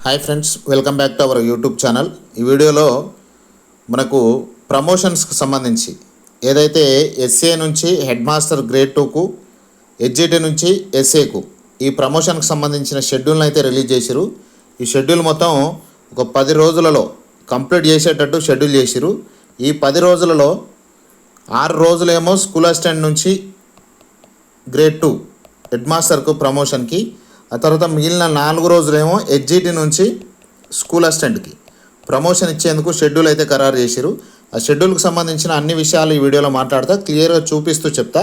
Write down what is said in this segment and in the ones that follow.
Hi friends welcome back to our YouTube channel ఈ వీడియోలో మనకు ప్రమోషన్స్కి సంబంధించి ఏదైతే ఎస్ఏ నుంచి హెడ్ మాస్టర్ గ్రేడ్ టూకు హెచ్జిటి నుంచి ఎస్ఏకు ఈ ప్రమోషన్కి సంబంధించిన షెడ్యూల్ని అయితే రిలీజ్ చేసిరు ఈ షెడ్యూల్ మొత్తం ఒక పది రోజులలో కంప్లీట్ చేసేటట్టు షెడ్యూల్ చేసిరు ఈ పది రోజులలో ఆరు రోజులేమో స్కూల్ అసిస్టెంట్ నుంచి గ్రేడ్ టూ హెడ్ మాస్టర్కు ప్రమోషన్కి ఆ తర్వాత మిగిలిన నాలుగు రోజులేమో ఎగ్జిటి నుంచి స్కూల్ అసిస్టెంట్కి. ప్రమోషన్ ఇచ్చేందుకు షెడ్యూల్ అయితే ఖరారు చేసిరు ఆ షెడ్యూల్కి సంబంధించిన అన్ని విషయాలు ఈ వీడియోలో మాట్లాడతా క్లియర్గా చూపిస్తూ చెప్తా.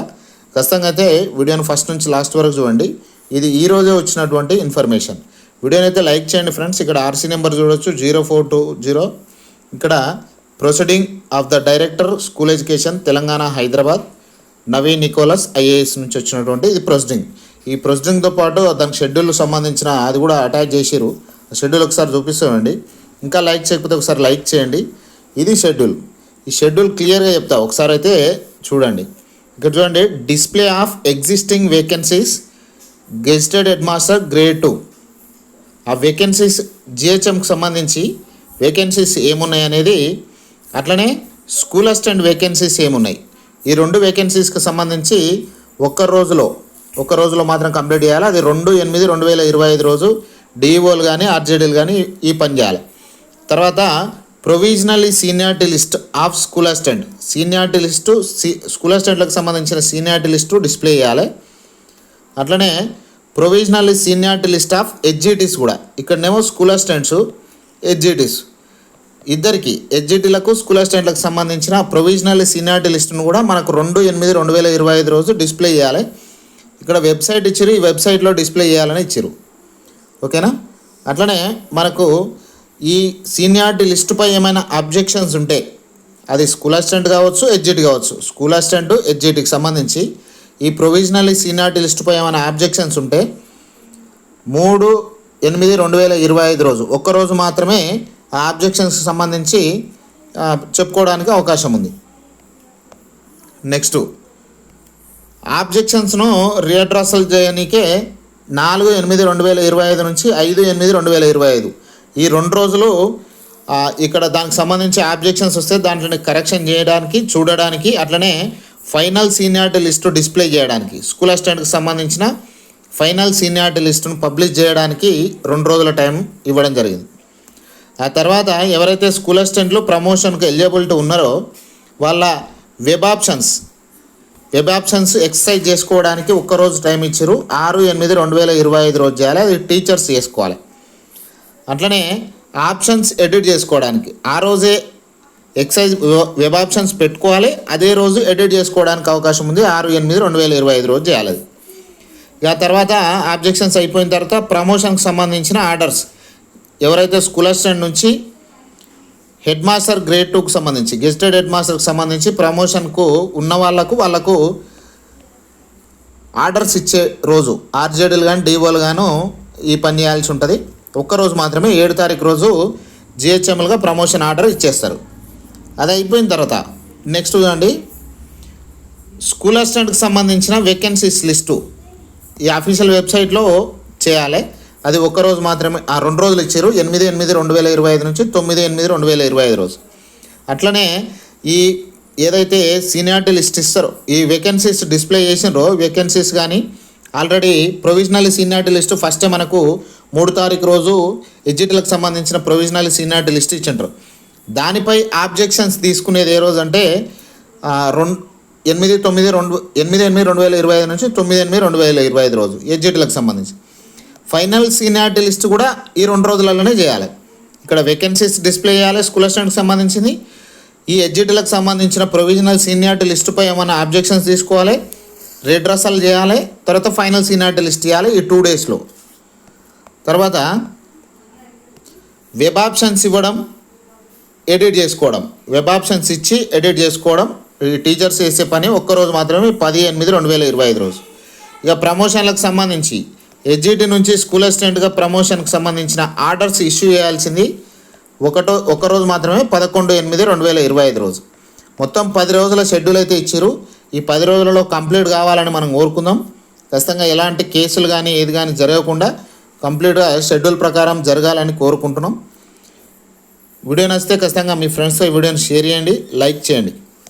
ఖచ్చితంగా అయితే వీడియోని ఫస్ట్ నుంచి లాస్ట్ వరకు చూడండి. ఇది ఈ రోజే వచ్చినటువంటి ఇన్ఫర్మేషన్. వీడియోని అయితే లైక్ చేయండి ఫ్రెండ్స్. ఇక్కడ ఆర్సీ నెంబర్ చూడొచ్చు జీరో ఫోర్ టూ జీరో. ఇక్కడ proceeding of the director school education Telangana Hyderabad. Naveen Nicolas IAS నుంచి వచ్చినటువంటి ఇది ప్రొసీడింగ్. ఈ ప్రొసీడింగ్తో పాటు దానికి షెడ్యూల్ సంబంధించిన అది కూడా అటాచ్ చేసిరు ఆ షెడ్యూల్ ఒకసారి చూపిస్తామండి. ఇంకా లైక్ చేయకపోతే ఒకసారి లైక్ చేయండి. ఇది షెడ్యూల్. ఈ షెడ్యూల్ క్లియర్గా చెప్తా. ఒకసారి అయితే చూడండి. ఇక్కడ చూడండి. Display of existing vacancies gazetted head master grade two. ఆ వేకెన్సీస్ జిహెచ్ఎంకి సంబంధించి వేకెన్సీస్ ఏమున్నాయి అనేది అట్లనే స్కూల్ అసిస్టెంట్ వేకెన్సీస్ ఏమున్నాయి. ఈ రెండు వేకెన్సీస్కి సంబంధించి ఒక్క రోజులో ఒక్క రోజులో మాత్రం కంప్లీట్ చేయాలి. అది రెండు ఎనిమిది రెండు వేల ఇరవై ఐదు రోజు డిఈఓలు కానీ ఆర్జేడీలు కానీ ఈ పని చేయాలి. తర్వాత provisionally seniority list of school assistant. Seniority list school అసిస్టెంట్లకు సంబంధించిన సీనియారిటీ లిస్టు డిస్ప్లే చేయాలి. అట్లనే provisional seniority list of HGTs కూడా. ఇక్కడనేమో స్కూల్ అసిస్టెంట్స్ హెచ్జిటీస్ ఇద్దరికి హెచ్జిటీలకు స్కూల్ అసిస్టెంట్లకు సంబంధించిన ప్రొవిజనల్ సీనియారిటీ లిస్టును కూడా మనకు రెండు ఎనిమిది రెండు వేల ఇరవై ఐదు రోజు డిస్ప్లే చేయాలి. ఇక్కడ వెబ్సైట్ ఇచ్చారు ఈ వెబ్సైట్లో డిస్ప్లే చేయాలని ఇచ్చారు. ఓకేనా? అట్లనే మనకు ఈ సీనియారిటీ లిస్టుపై ఏమైనా అబ్జెక్షన్స్ ఉంటే అది స్కూల్ అసిస్టెంట్ కావచ్చు ఎడ్జిట్ కావచ్చు స్కూల్ అసిస్టెంట్ ఎడ్జిట్కి సంబంధించి ఈ ప్రొవిజనల్ సీనియారిటీ లిస్టుపై ఏమైనా అబ్జెక్షన్స్ ఉంటే మూడు ఎనిమిది రెండు వేల ఇరవై ఐదు రోజు ఒక్క రోజు మాత్రమే ఆ అబ్జెక్షన్స్కి సంబంధించి చెప్పుకోవడానికి అవకాశం ఉంది. నెక్స్ట్ ఆబ్జెక్షన్స్ను రిఅడ్రసల్ చేయనికే నాలుగు ఎనిమిది రెండు వేల ఇరవై ఐదు నుంచి ఐదు ఎనిమిది రెండు వేల ఇరవై ఐదు. ఈ రెండు రోజులు ఇక్కడ దానికి సంబంధించి ఆబ్జెక్షన్స్ వస్తే దాంట్లో కరెక్షన్ చేయడానికి చూడడానికి అట్లనే ఫైనల్ సీనియారిటీ లిస్టు డిస్ప్లే చేయడానికి స్కూల్ అసిస్టెంట్కి సంబంధించిన ఫైనల్ సీనియారిటీ లిస్టును పబ్లిష్ చేయడానికి రెండు రోజుల టైం ఇవ్వడం జరిగింది. ఆ తర్వాత ఎవరైతే స్కూల్ అసిస్టెంట్లు ప్రమోషన్కి ఎలిజిబిలిటీ ఉన్నారో వాళ్ళ web options web options exercise చేసుకోవడానికి ఒక్కరోజు టైం ఇచ్చారు. ఆరు ఎనిమిది రెండు వేల ఇరవై ఐదు రోజు చేయాలి. అది టీచర్స్ చేసుకోవాలి. అట్లనే ఆప్షన్స్ ఎడిట్ చేసుకోవడానికి. ఆ రోజే ఎక్సైజ్ వెబ్ ఆప్షన్స్ పెట్టుకోవాలి. అదే రోజు ఎడిట్ చేసుకోవడానికి అవకాశం ఉంది. ఆరు ఎనిమిది రెండు వేల ఇరవై ఐదు రోజు చేయాలి అది. ఇక తర్వాత ఆబ్జెక్షన్స్ అయిపోయిన తర్వాత ప్రమోషన్కి సంబంధించిన ఆర్డర్స్ ఎవరైతే స్కూల్ అసిస్టెంట్ నుంచి హెడ్ మాస్టర్ గ్రేడ్ టూకు సంబంధించి గెస్టెడ్ హెడ్ మాస్టర్కి సంబంధించి ప్రమోషన్కు ఉన్న వాళ్ళకు వాళ్ళకు ఆర్డర్స్ ఇచ్చే రోజు ఆర్జేడీలు కానీ డీఓలు గాను ఈ పని చేయాల్సి ఉంటుంది. ఒక్కరోజు మాత్రమే ఏడు తారీఖు రోజు జిహెచ్ఎంఎల్గా ప్రమోషన్ ఆర్డర్ ఇచ్చేస్తారు. అది అయిపోయిన తర్వాత నెక్స్ట్ చూడండి. స్కూల్ అసిస్టెంట్కి సంబంధించిన వేకెన్సీస్ లిస్టు ఈ అఫీషియల్ వెబ్సైట్లో చేయాలి. అది ఒక్క రోజు మాత్రమే ఆ రెండు రోజులు ఇచ్చారు. ఎనిమిది ఎనిమిది రెండు వేల ఇరవై ఐదు నుంచి తొమ్మిది ఎనిమిది రెండు వేల ఇరవై ఐదు రోజు. అట్లనే ఈ ఏదైతే సీనియారిటీ లిస్ట్ ఇస్తారో ఈ వేకెన్సీస్ డిస్ప్లే చేసినారో వేకెన్సీస్ కానీ already provisional seniority list first మనకు మూడు తారీఖు రోజు ఎగ్జిట్లకు సంబంధించిన ప్రొవిజనల్ సీనియారిటీ లిస్ట్ ఇచ్చిండ్రు. దానిపై ఆబ్జెక్షన్స్ తీసుకునేది ఏ రోజు అంటే రెండు ఎనిమిది తొమ్మిది రెండు ఎనిమిది ఎనిమిది రెండు వేల ఇరవై ఐదు నుంచి తొమ్మిది ఎనిమిది రెండు వేల ఇరవై ఐదు రోజు ఎగ్జిట్లకు సంబంధించి. ఫైనల్ సీనియారిటీ లిస్ట్ కూడా ఈ రెండు రోజులలోనే చేయాలి. ఇక్కడ వేకెన్సీస్ డిస్ప్లే చేయాలి స్కూల్ అసిస్టెంట్కి సంబంధించింది. ఈ ఎడ్జిటీలకు సంబంధించిన ప్రొవిజనల్ సీనియారిటీ లిస్టుపై ఏమైనా అబ్జెక్షన్స్ తీసుకోవాలి రిడ్రసల్ చేయాలి తర్వాత ఫైనల్ సీనియారిటీ లిస్ట్ చేయాలి ఈ టూ డేస్లో తర్వాత వెబ్ ఆప్షన్స్ ఇవ్వడం ఎడిట్ చేసుకోవడం. వెబ్ ఆప్షన్స్ ఇచ్చి ఎడిట్ చేసుకోవడం. ఈ టీచర్స్ చేసే పని ఒక్కరోజు మాత్రమే పది ఎనిమిది రెండు వేల ఇరవై ఐదు రోజు. ఇక ప్రమోషన్లకు సంబంధించి హెచ్జిటి నుంచి స్కూల్ అసిస్టెంట్గా ప్రమోషన్కి సంబంధించిన ఆర్డర్స్ ఇష్యూ చేయాల్సింది ఒకటో ఒక రోజు మాత్రమే పదకొండు ఎనిమిది రెండు వేల ఇరవై ఐదు రోజు. మొత్తం పది రోజుల షెడ్యూల్ అయితే ఇచ్చారు. ఈ పది రోజులలో కంప్లీట్ కావాలని మనం కోరుకుందాం. ఖచ్చితంగా ఎలాంటి కేసులు కానీ ఏది కానీ జరగకుండా కంప్లీట్గా షెడ్యూల్ ప్రకారం జరగాలని కోరుకుంటున్నాం. వీడియో నచ్చితే ఖచ్చితంగా మీ ఫ్రెండ్స్తో ఈ వీడియోని షేర్ చేయండి లైక్ చేయండి.